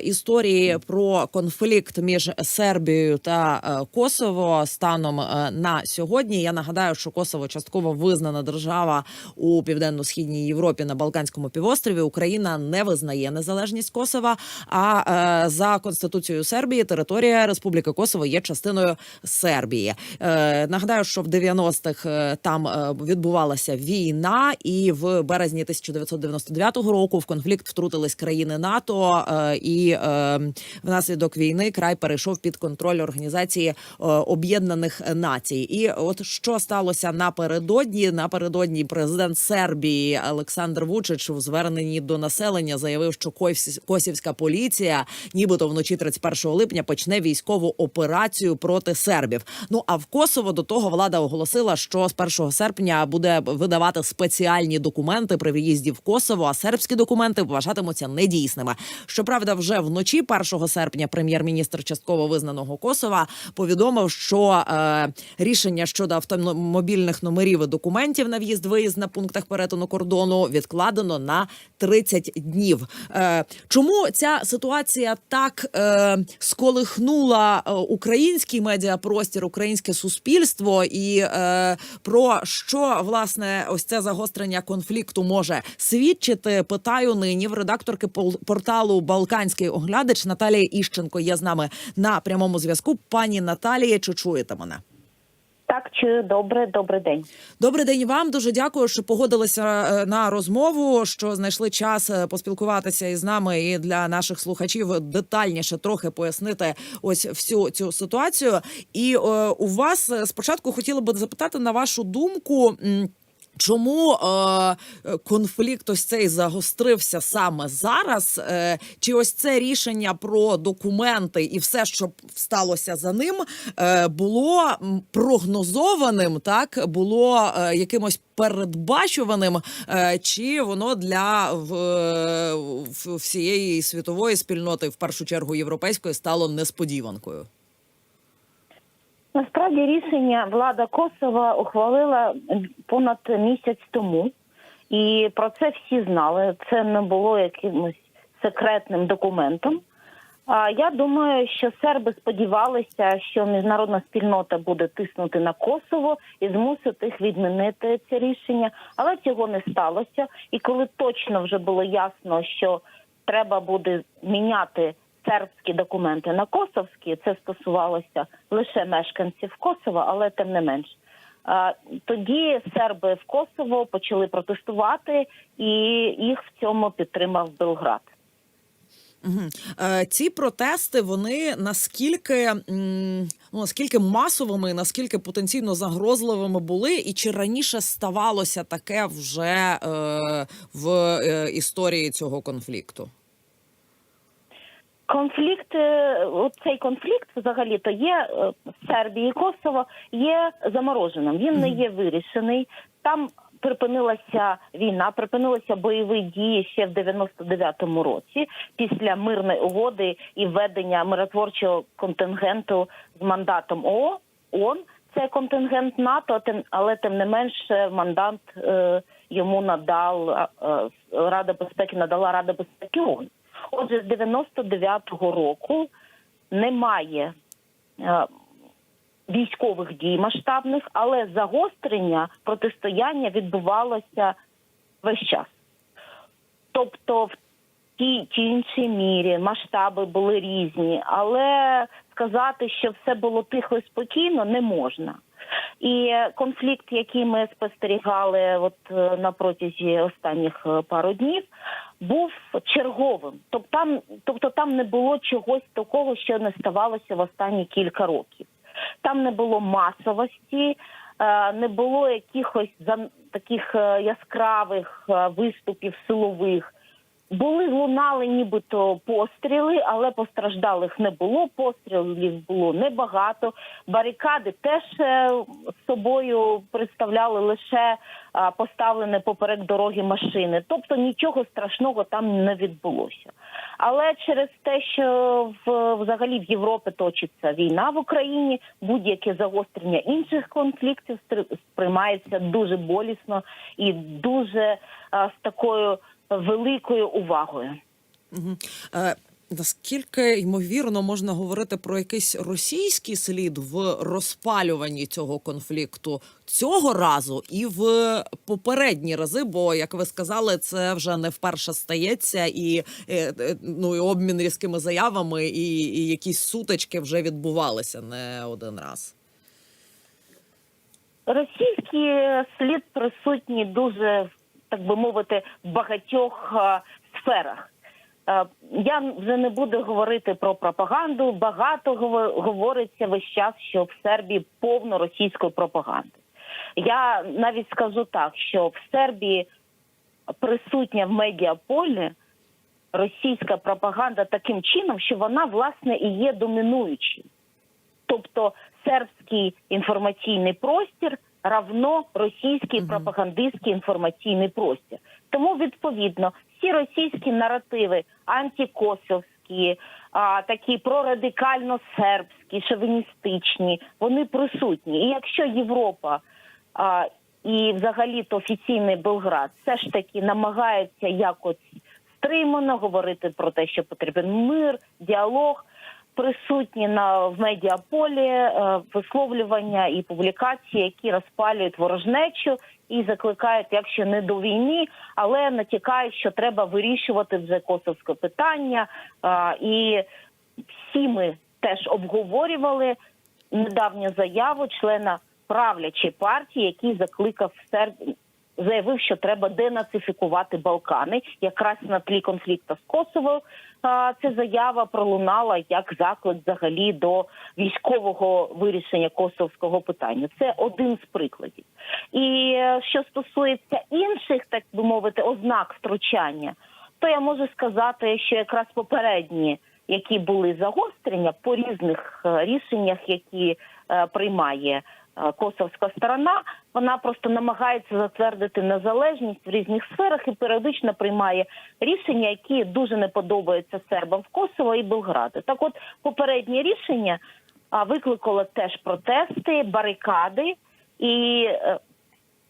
історії про конфлікт між Сербією та е, Косово станом е, на сьогодні. Я нагадаю, що Косово частково визнана держава у південно-східній Європі на Балканському півострові. Україна не визнає незалежність Косова. А е, за конституцією Сербії територія Республіки Косово є частиною Сербії. Нагадаю, що в 90-х е, там відбувалася війна, і в березні 1999 року в конфлікт втрутились країни НАТО, е, е, внаслідок війни край перейшов під контроль організації е, Об'єднаних Націй. І от що сталося напередодні? Напередодні президент Сербії Олександр Вучич у зверненні до населення заявив, що косівська поліція, нібито вночі 31 липня, почне військову операцію проти сербів. Ну а в Косово до того влада оголосила, що з 1 серпня буде видавати спеціальні документи при в'їзді в Косово, а сербські документи вважатимуться недійсними. Щоправда, вже вночі 1 серпня прем'єр-міністр частково визнаного Косова повідомив, що е, рішення щодо автомобільних номерів і документів на в'їзд виїзд на пунктах перетину кордону відкладено на 30 днів. Е, чому ця ситуація так е, сколихнула е, український медіапростір, українське суспільство, і е, про що власне ось це загострення конфлікту може свідчити? Питаю нині в редакторки порталу Балканський оглядач Наталія Іщенко є з нами на прямому зв'язку. Пані Наталія, чи чуєте мене? Так, чую, добре, добрий день. Добрий день вам. Дуже дякую, що погодилися е, на розмову. Що знайшли час е, поспілкуватися із нами і для наших слухачів детальніше трохи пояснити ось всю цю ситуацію. І е, у вас е, спочатку хотіла би запитати на вашу думку. Чому е, конфлікт ось цей загострився саме зараз? Е, чи ось це рішення про документи і все, що сталося за ним, е, було прогнозованим, так було е, якимось передбачуваним, е, чи воно для в, в, всієї світової спільноти, в першу чергу європейської, стало несподіванкою? Насправді рішення влада Косова ухвалила понад місяць тому, і про це всі знали. Це не було якимось секретним документом. А я думаю, що серби сподівалися, що міжнародна спільнота буде тиснути на Косово і змусити їх відмінити це рішення, але цього не сталося. І коли точно вже було ясно, що треба буде міняти сербські документи на косовські, це стосувалося лише мешканців Косова, але тим не менш. Тоді серби в Косово почали протестувати, і їх в цьому підтримав Белград. Угу. Ці протести вони наскільки ну наскільки масовими, наскільки потенційно загрозливими були, і чи раніше ставалося таке вже е, в е, історії цього конфлікту? Конфлікт, е, цей конфлікт взагалі то є е, в Сербії і Косово є замороженим. Він не є вирішений. Там припинилася війна, припинилися бойові дії ще в 99-му році після мирної угоди і введення миротворчого контингенту з мандатом ООН. Це контингент НАТО, але тим не менше мандат е, йому надав е, е, Рада безпеки, надала Рада безпеки ООН. Отже, з 99-го року немає е, військових дій масштабних, але загострення протистояння відбувалося весь час. Тобто, в тій чи іншій мірі масштаби були різні, але сказати, що все було тихо і спокійно, не можна. І конфлікт, який ми спостерігали от е, на протязі останніх е, пару днів, був черговим. Тобто там, тобто там не було чогось такого, що не ставалося в останні кілька років. Там не було масовості, е, не було якихось таких яскравих виступів силових. Були лунали нібито постріли, але постраждалих не було. Пострілів було небагато. Барикади теж е, з собою представляли лише а, поставлені поперек дороги машини. Тобто нічого страшного там не відбулося. Але через те, що в взагалі в Європі точиться війна в Україні, будь-яке загострення інших конфліктів сприймається дуже болісно і дуже а, з такою великою увагою. Угу. Е, Наскільки ймовірно можна говорити про якийсь російський слід в розпалюванні цього конфлікту цього разу і в попередні рази? Бо, як ви сказали, це вже не вперше стається, і е, е, ну і обмін різкими заявами, і, і якісь сутички вже відбувалися не один раз. Російський слід присутній дуже, так би мовити, багатьох е, сферах. Е, Я вже не буду говорити про пропаганду. Багато гово- говориться весь час, що в Сербії повно російської пропаганди. Я навіть скажу так, що в Сербії присутня в медіаполі російська пропаганда таким чином, що вона власне і є домінуючою. Тобто сербський інформаційний простір равно російський пропагандистський інформаційний простір. Тому відповідно всі російські наративи антикосовські, а, такі прорадикально сербські, шовіністичні, вони присутні. І якщо Європа а, і взагалі то офіційний Белград все ж таки намагається якось стримано говорити про те, що потрібен мир, діалог. Присутні на в медіаполі е, висловлювання і публікації, які розпалюють ворожнечу і закликають, якщо не до війни, але натякають, що треба вирішувати вже косовське питання. Е, і всі ми теж обговорювали недавню заяву члена правлячої партії, який закликав Серб... заявив, що треба денацифікувати Балкани, якраз на тлі конфлікту з Косово. Ця заява пролунала як заклик взагалі до військового вирішення косовського питання. Це один з прикладів. І е, що стосується інших, так би мовити, ознак втручання, то я можу сказати, що якраз попередні, які були загострення по різних е, рішеннях, які е, приймає косовська сторона, вона просто намагається затвердити незалежність в різних сферах і періодично приймає рішення, які дуже не подобаються сербам в Косово і Белграду. Так, от попереднє рішення викликало теж протести, барикади, і е,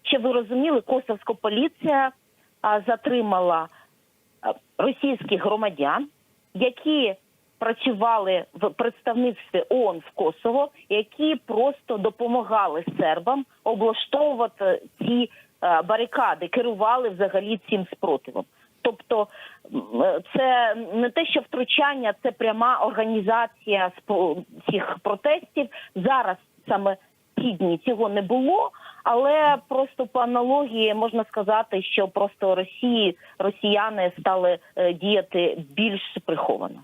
щоб ви розуміли, косовська поліція затримала російських громадян, які працювали в представництві ООН в Косово, які просто допомагали сербам облаштовувати ці е, барикади, керували взагалі цим спротивом. Тобто е, це не те, що втручання, це пряма організація цих протестів. Зараз саме ці дні цього не було, але просто по аналогії можна сказати, що просто Росії росіяни стали е, діяти більш приховано.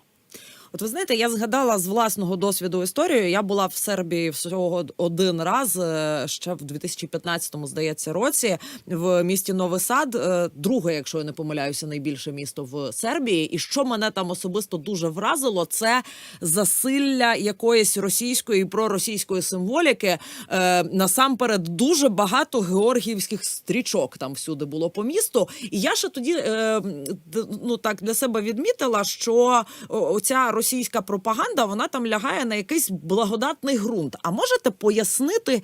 От ви знаєте, я згадала з власного досвіду історію. Я була в Сербії всього один раз е, ще в 2015-му, здається, році в місті Новий Сад, е, друге, якщо я не помиляюся, найбільше місто в Сербії. І що мене там особисто дуже вразило, це засилля якоїсь російської і проросійської символіки. Е, Насамперед, дуже багато георгіївських стрічок там всюди було по місту. І я ще тоді ну так для себе відмітила, що оця російська пропаганда вона там лягає на якийсь благодатний ґрунт. А можете пояснити?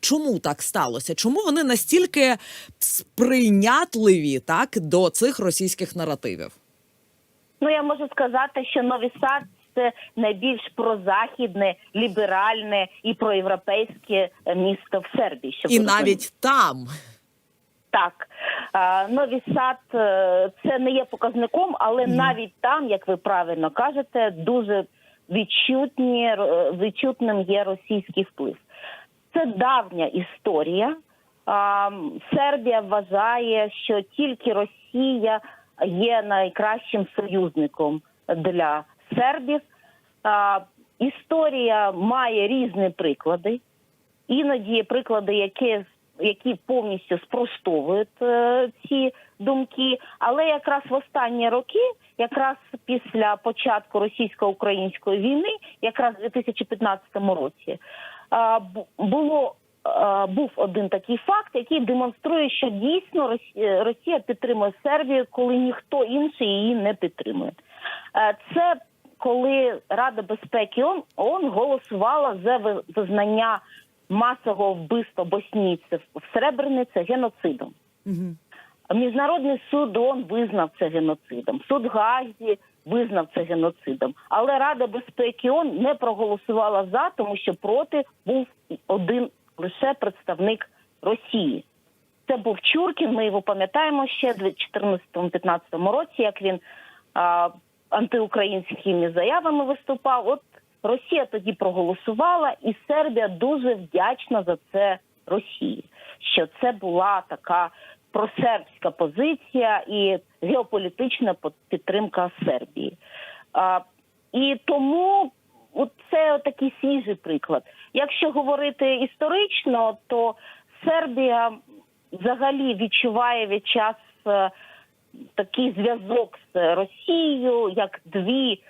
Чому так сталося? Чому вони настільки сприйнятливі так до цих російських наративів? Ну я можу сказати, що Новий Сад це найбільш прозахідне, ліберальне і проєвропейське місто в Сербії. Щоб І навіть там Так, Новий Сад е, це не є показником, але навіть там, як ви правильно кажете, дуже відчутні, е, відчутним є російський вплив. Це давня історія. Сербія вважає, що тільки Росія є найкращим союзником для сербів. Історія має різні приклади. Іноді приклади, які, які повністю спростовують е, ці думки. Але якраз в останні роки, якраз після початку російсько-української війни, якраз в 2015 році, е, було. е, Був один такий факт, який демонструє, що дійсно Рос- Росія підтримує Сербію, коли ніхто інший її не підтримує. Це коли Рада безпеки ООН голосувала за визнання масового вбивства боснійців в Сребрениці геноцидом. угу. Міжнародний суд ООН визнав це геноцидом. Суд Газі визнав це геноцидом. Але Рада безпеки ООН не проголосувала за, тому що проти був один лише представник Росії. Це був Чуркін. Ми його пам'ятаємо ще в 2014-2015 році, як він а, антиукраїнськими заявами виступав. От Росія тоді проголосувала, і Сербія дуже вдячна за це Росії, що це була така просербська позиція і геополітична підтримка Сербії. А, і тому це такий свіжий приклад. Якщо говорити історично, то Сербія взагалі відчуває від час е, такий зв'язок з Росією, як дві,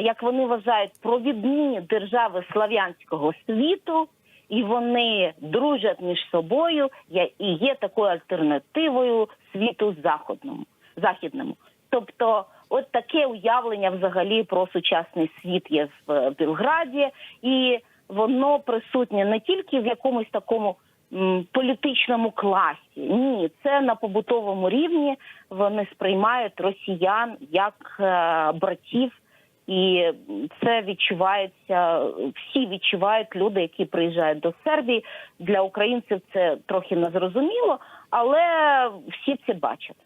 як вони вважають, провідні держави слав'янського світу, і вони дружать між собою і є такою альтернативою світу заходному західному. Тобто, от таке уявлення взагалі про сучасний світ є в е, Білграді, і воно присутнє не тільки в якомусь такому політичному класі. Ні, це на побутовому рівні вони сприймають росіян як е, братів. І це відчувається, всі відчувають люди, які приїжджають до Сербії. Для українців це трохи незрозуміло, але всі це бачать.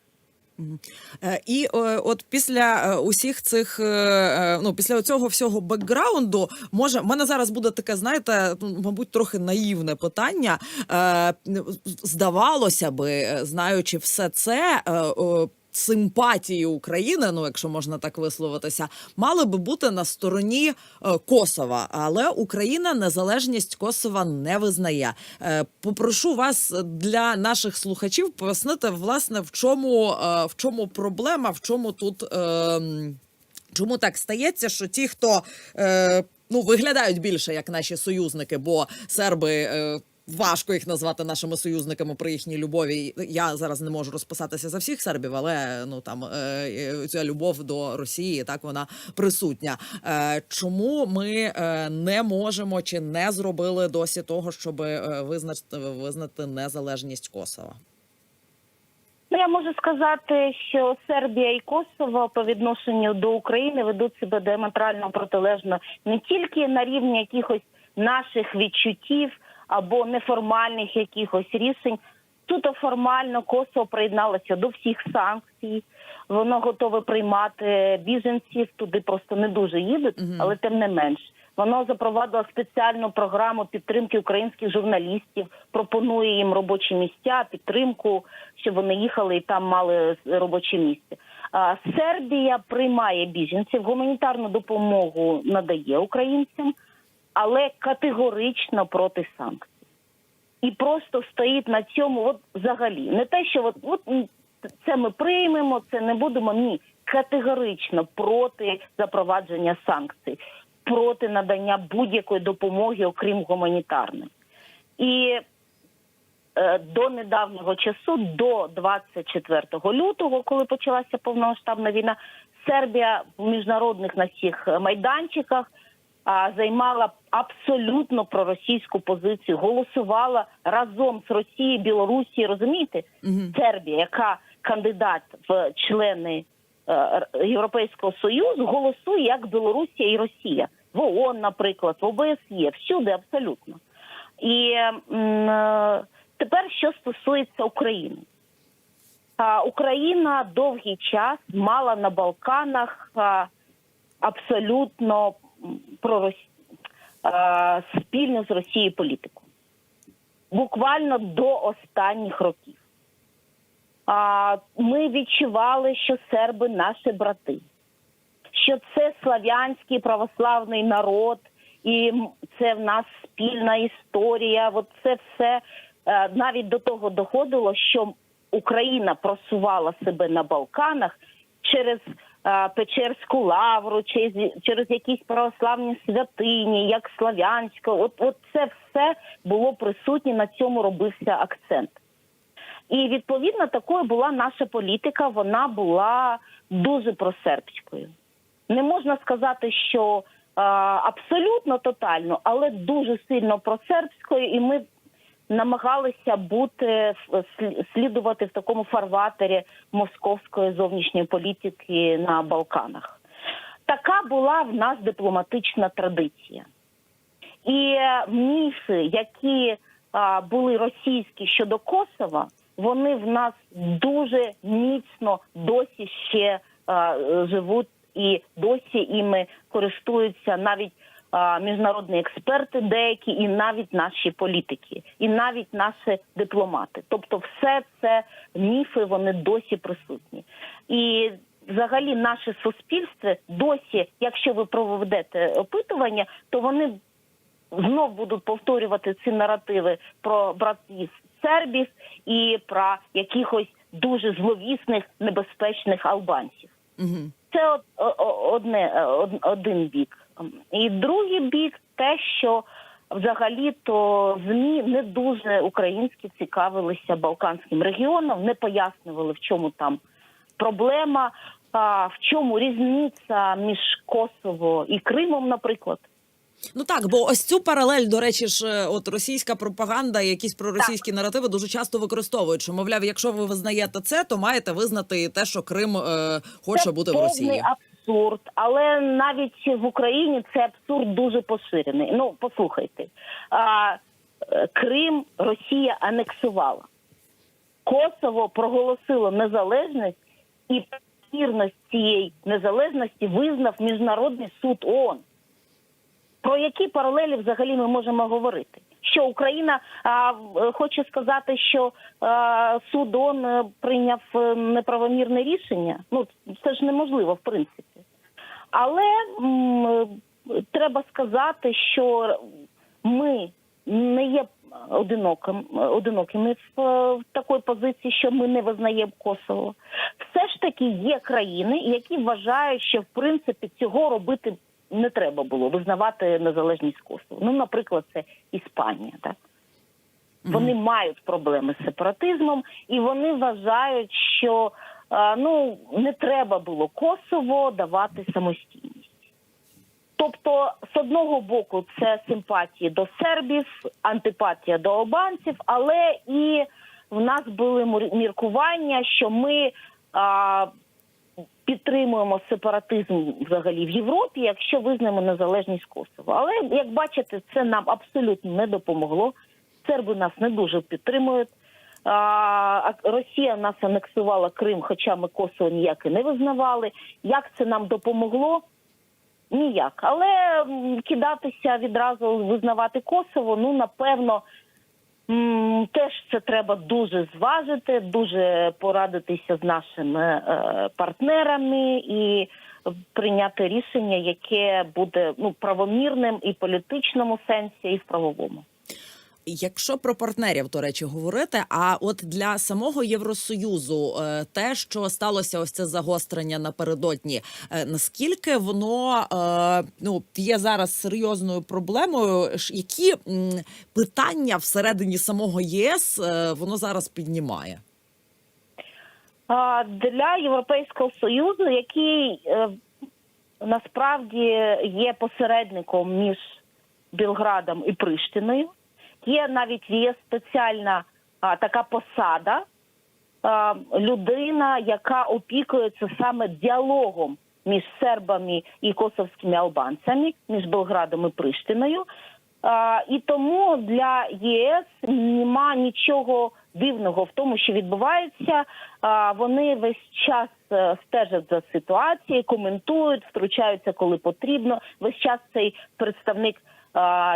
Е, І е, от після е, усіх цих, ну після цього всього бекграунду, може, в мене зараз буде таке, знаєте, ну, мабуть, трохи наївне питання. Здавалося би, знаючи все це. Симпатії України, ну якщо можна так висловитися, мали би бути на стороні е, Косова, але Україна незалежність Косова не визнає. Е, попрошу вас для наших слухачів пояснити, власне, в чому, е, в чому проблема, в чому тут. Чому так стається, що ті, хто ну виглядають більше як наші союзники, бо серби е, важко їх назвати нашими союзниками при їхній любові. Я зараз не можу розписатися за всіх сербів, але ну там е, ця любов до Росії так вона присутня. Е, чому ми е, не можемо чи не зробили досі того, щоб визначити визнати незалежність Косова? Ну, я можу сказати, що Сербія і Косово по відношенню до України ведуть себе діаметрально протилежно не тільки на рівні якихось наших відчуттів або неформальних якихось рішень. Тут формально Косово приєдналося до всіх санкцій. Воно готове приймати біженців. Туди просто не дуже їдуть, але тим не менш. Воно запровадило спеціальну програму підтримки українських журналістів, пропонує їм робочі місця, підтримку, щоб вони їхали і там мали робоче місце. А Сербія приймає біженців, гуманітарну допомогу надає українцям, але категорично проти санкцій. І просто стоїть на цьому, от взагалі, не те, що от, от це ми приймемо, це не будемо. Ні, категорично проти запровадження санкцій, проти надання будь-якої допомоги, окрім гуманітарної. І е, до недавнього часу, до 24 лютого, коли почалася повномасштабна війна, Сербія в міжнародних на всіх майданчиках а, займала абсолютно проросійську позицію, голосувала разом з Росією, Білорусією. Розумієте. Сербія, яка кандидат в члени е, Європейського союзу, голосує як Білорусія і Росія в ООН, наприклад, в ОБСЄ, всюди абсолютно. І е, тепер що стосується України. Україна довгий час мала на Балканах абсолютно м, пророс... а, спільну з Росією політику. Буквально до останніх років. А, ми відчували, що серби наші брати, що це слав'янський православний народ, і це в нас спільна історія. От це все е, навіть до того доходило, що Україна просувала себе на Балканах через е, Печерську лавру, через, через якісь православні святині, як Слав'янська. От, от це все було присутнє, на цьому робився акцент. І відповідно такою була наша політика. Вона була дуже просербською. Не можна сказати, що а, абсолютно тотально, але дуже сильно просербською, і ми намагалися бути слідувати в такому фарватері московської зовнішньої політики на Балканах. Така була в нас дипломатична традиція. І міфи, які а, були російські щодо Косова, вони в нас дуже міцно досі ще а, живуть і досі іми користуються навіть міжнародні експерти, деякі, і навіть наші політики, і навіть наші дипломати. Тобто, все це міфи, вони досі присутні. І взагалі наше суспільство досі, якщо ви проведете опитування, то вони знов будуть повторювати ці наративи про братів сербів і про якихось дуже зловісних небезпечних албанців. Угу. Це од- одне е, од- один бік. І другий бік те, що взагалі-то змі не дуже українські цікавилися Балканським регіоном, не пояснювали, в чому там проблема, а в чому різниця між Косово і Кримом, наприклад. Ну так, бо ось цю паралель, до речі, ж е, от російська пропаганда, якісь проросійські наративи дуже часто використовують. Що мовляв, якщо ви визнаєте це, то маєте визнати те, що Крим е, хоче це бути в Росії. Абсурд, але навіть в Україні це абсурд дуже поширений. Ну послухайте, а, е, Крим Росія анексувала. Коsovo проголосило незалежність і вірність цієї незалежності визнав міжнародний суд ООН. Про які паралелі взагалі ми можемо говорити? Що Україна а, хочу сказати, що а, суд ООН е, прийняв е, неправомірне рішення. Ну це ж неможливо, в принципі. Але м, треба сказати, що ми не є одиноким, одинокими в, в такій позиції, що ми не визнаємо Косово. Все ж таки є країни, які вважають, що в принципі цього робити не треба було визнавати незалежність Косово. Ну, наприклад, це Іспанія, так. Вони мають проблеми з сепаратизмом, і вони вважають, що ну не треба було Косово давати самостійність. Тобто, з одного боку, це симпатії до сербів, антипатія до албанців, але і в нас були міркування, що ми а, підтримуємо сепаратизм взагалі в Європі, якщо визнаємо незалежність Косово. Але як бачите, це нам абсолютно не допомогло. Серби нас не дуже підтримують. Росія нас анексувала Крим, хоча ми Косово ніяк і не визнавали. Як це нам допомогло? Ніяк. Але кидатися відразу визнавати Косово, ну напевно, теж це треба дуже зважити, дуже порадитися з нашими е, партнерами і прийняти рішення, яке буде ну правомірним і в політичному сенсі, і в правовому. Якщо про партнерів, до речі, говорити, а от для самого Євросоюзу е, те, що сталося, ось це загострення напередодні, е, наскільки воно е, ну є зараз серйозною проблемою? Які питання всередині самого єС воно зараз піднімає? Для Європейського союзу, який насправді є посередником між Білградом і Приштиною, є навіть є спеціальна а, така посада, а, людина, яка опікується саме діалогом між сербами і косовськими албанцями, між Белградом і Приштиною. А, і тому для ЄС нема нічого дивного в тому, що відбувається. А, вони весь час е, стежать за ситуацією, коментують, втручаються, коли потрібно. Весь час цей представник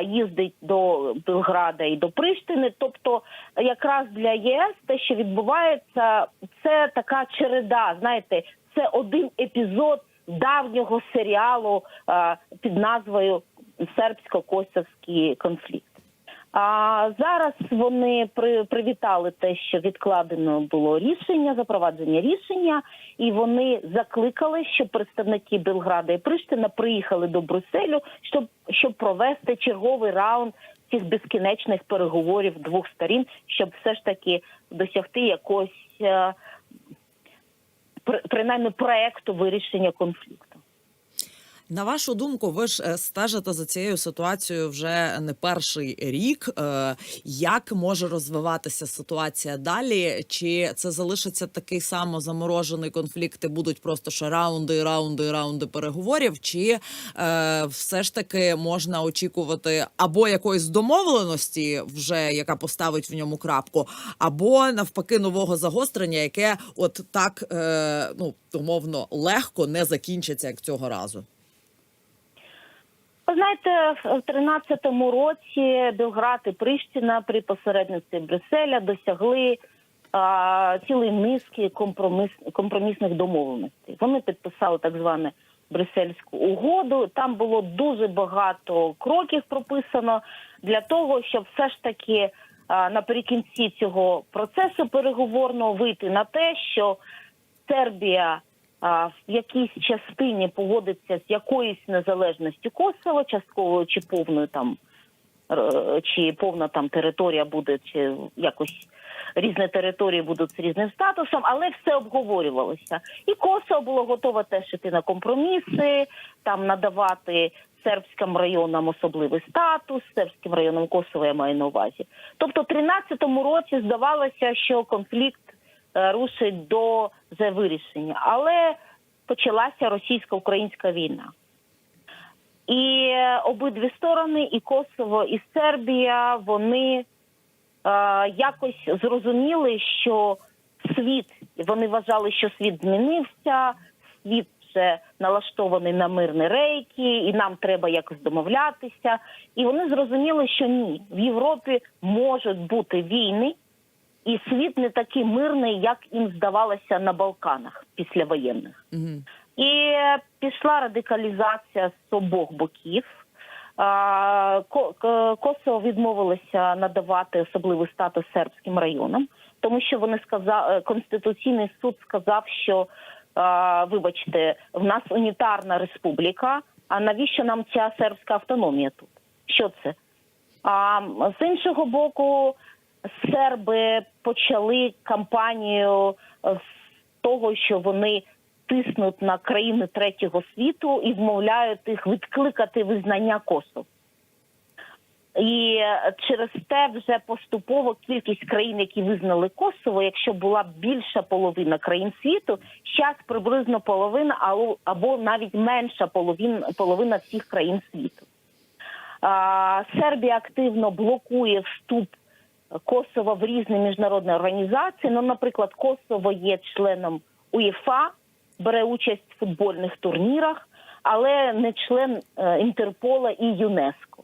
їздить до Белграда і до Приштини. Тобто, якраз для ЄС те, що відбувається, це така череда. Знаєте, це один епізод давнього серіалу під назвою Сербсько-Косовський конфлікт. А зараз вони при, привітали те, що відкладено було рішення, запровадження рішення, і вони закликали, щоб представники Белграда і Приштина приїхали до Брюсселю, щоб щоб провести черговий раунд цих безкінечних переговорів двох сторін, щоб все ж таки досягти якогось е, принаймні проекту вирішення конфлікту. На вашу думку, ви ж е, стежите за цією ситуацією вже не перший рік. Е, Як може розвиватися ситуація далі? Чи це залишиться такий само заморожений конфлікт? і Будуть просто ще раунди, раунди, раунди переговорів? Чи е, все ж таки можна очікувати або якоїсь домовленості, вже яка поставить в ньому крапку, або навпаки нового загострення, яке от так ну умовно легко не закінчиться як цього разу? Ви знаєте, в 13-му році Белград і Прищина при посередництві Брюсселя досягли а, цілої низки компроміс, компромісних домовленостей. Вони підписали так зване Брюссельську угоду. Там було дуже багато кроків прописано для того, щоб все ж таки а, наприкінці цього процесу переговорного вийти на те, що Сербія в якійсь частині погодиться з якоюсь незалежністю Косово, частковою чи повною там е, чи повна там територія буде, чи якось різні території будуть з різним статусом, але все обговорювалося. І Косово було готове теж іти на компроміси, там надавати сербським районам особливий статус, сербським районам Косова я маю на увазі. Тобто, в 13-му році здавалося, що конфлікт е, рушить до за вирішення, але почалася російсько-українська війна. І обидві сторони, і Косово, і Сербія, вони е, якось зрозуміли, що світ, вони вважали, що світ змінився, світ вже налаштований на мирні рейки, і нам треба якось домовлятися. І вони зрозуміли, що ні, в Європі можуть бути війни, і світ не такий мирний, як їм здавалося на Балканах післявоєнних. Угу. І е, пішла радикалізація з обох боків. Косово відмовилося надавати особливий статус сербським районам, тому що вони сказали, конституційний суд сказав, що вибачте, в нас унітарна республіка. А навіщо нам ця сербська автономія тут? Що це? А з іншого боку, серби почали кампанію е, того, що вони тиснуть на країни третього світу і вмовляють їх відкликати визнання Косово. І е, через те вже поступово кількість країн, які визнали Косово, якщо була більша половина країн світу, зараз приблизно половина або, навіть менша половина, половина всіх країн світу. Сербія активно блокує вступ Косова в різні міжнародні організації. Ну, наприклад, Косово є членом УЄФА, бере участь в футбольних турнірах, але не член е, Інтерпола і ЮНЕСКО.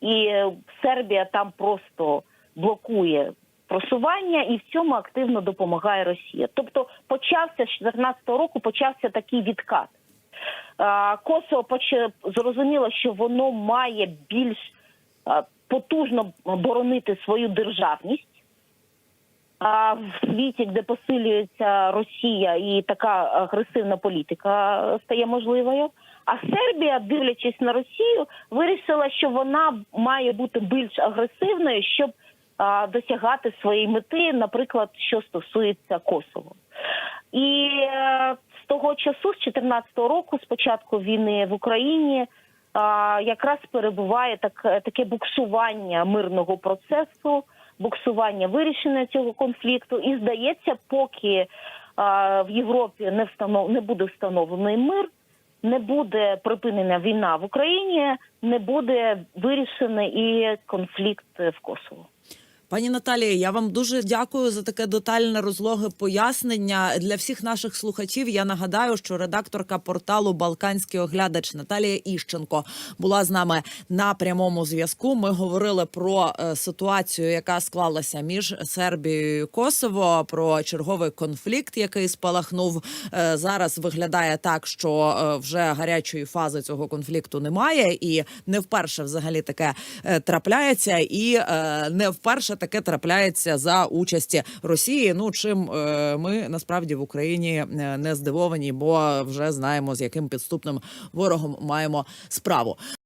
І е, Сербія там просто блокує просування, і в цьому активно допомагає Росія. Тобто, почався з 2014 року, почався такий відкат. Косово зрозуміло, що воно має більш потужно боронити свою державність. А в світі, де посилюється Росія і така агресивна політика стає можливою. А Сербія, дивлячись на Росію, вирішила, що вона має бути більш агресивною, щоб а, досягати своєї мети, наприклад, що стосується Косово. І е, з того часу, з 2014 року, з початку війни в Україні, а, якраз перебуває так, таке буксування мирного процесу, буксування вирішення цього конфлікту. І здається, поки а, в Європі не встанов... не буде встановлений мир, не буде припинена війна в Україні, не буде вирішений і конфлікт в Косово. Пані Наталія, я вам дуже дякую за таке детальне розлоге пояснення для всіх наших слухачів. Я нагадаю, що редакторка порталу Балканський оглядач Наталія Іщенко була з нами на прямому зв'язку. Ми говорили про е, ситуацію, яка склалася між Сербією і Косово, про черговий конфлікт, який спалахнув Е, зараз. Виглядає так, що е, вже гарячої фази цього конфлікту немає, і не вперше взагалі таке трапляється, і не вперше таке трапляється за участі Росії. Ну чим е, ми насправді в Україні е, не здивовані, бо вже знаємо з яким підступним ворогом маємо справу.